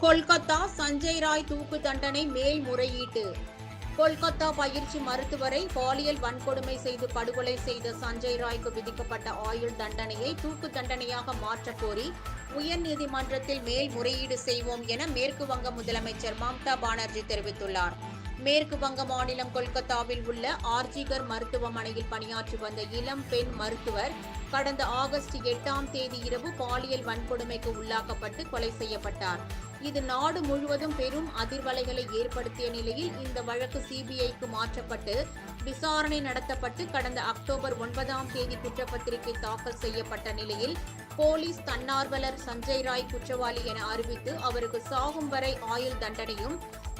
கொல்கத்தா சஞ்சய் ராய் தூக்கு தண்டனை மேல்முறையீட்டு கொல்கத்தா பயிற்சி மருத்துவரை பாலியல் வன்கொடுமை செய்து படுகொலை செய்த சஞ்சய் ராய்க்கு விதிக்கப்பட்ட ஆயுள் தண்டனையை தூக்கு தண்டனையாக மாற்றக் கோரி உயர்நீதிமன்றத்தில் மேல்முறையீடு செய்வோம் என மேற்கு வங்க முதலமைச்சர் மம்தா பானர்ஜி தெரிவித்துள்ளார். மேற்கு வங்க மாநிலம் கொல்கத்தாவில் உள்ள ஆர்ஜிகர் மருத்துவமனையில் பணியாற்றி வந்த இளம் பெண் மருத்துவர் கடந்த ஆகஸ்ட் எட்டாம் தேதி இரவு பாலியல் வன்கொடுமைக்கு உள்ளாக்கப்பட்டு கொலை செய்யப்பட்டார். இது நாடு முழுவதும் பெரும் அதிர்வலைகளை ஏற்படுத்திய நிலையில் இந்த வழக்கு சிபிஐக்கு மாற்றப்பட்டு விசாரணை நடத்தப்பட்டு கடந்த அக்டோபர் ஒன்பதாம் தேதி குற்றப்பத்திரிகை தாக்கல் செய்யப்பட்ட நிலையில் போலீஸ் தன்னார்வலர் சஞ்சய் ராய் குற்றவாளி என அறிவித்து அவருக்கு சாகும் வரை ஆயுள் தண்டனையும்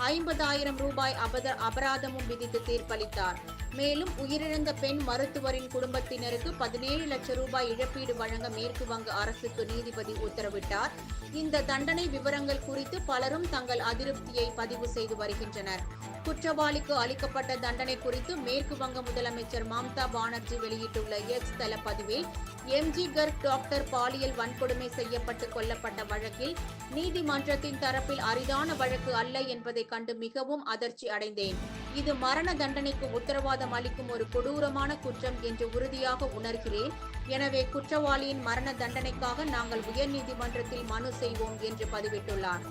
ஐம்பதாயிரம் ரூபாய் அபத அபராதமும் விதித்து தீர்ப்பளித்தார். மேலும் உயிரிழந்த பெண் மருத்துவரின் குடும்பத்தினருக்கு பதினேழு லட்சம் ரூபாய் இழப்பீடு வழங்க மேற்கு வங்க அரசுக்கு நீதிபதி உத்தரவிட்டார். இந்த தண்டனை விவரங்கள் குறித்து பலரும் தங்கள் அதிருப்தியை பதிவு செய்து வருகின்றனர். குற்றவாளிக்கு அளிக்கப்பட்ட தண்டனை குறித்து மேற்கு வங்க முதலமைச்சர் மம்தா பானர்ஜி வெளியிட்டுள்ள எக்ஸ் தள பதிவில் எம்ஜி கர்க் டாக்டர் பாலியல் வன்கொடுமை செய்யப்பட்டு கொல்லப்பட்ட வழக்கில் நீதிமன்றத்தின் தரப்பில் அரிதான வழக்கு அல்ல என்பதை கண்டு மிகவும் அதிர்ச்சி அடைந்தேன். இது மரண தண்டனைக்கு உத்தரவாதம் அளிக்கும் ஒரு கொடூரமான குற்றம் என்று உறுதியாக உணர்கிறேன். எனவே குற்றவாளியின் மரண தண்டனைக்காக நாங்கள் உயர்நீதிமன்றத்தில் மனு செய்வோம் என்று பதிவிட்டுள்ளார்.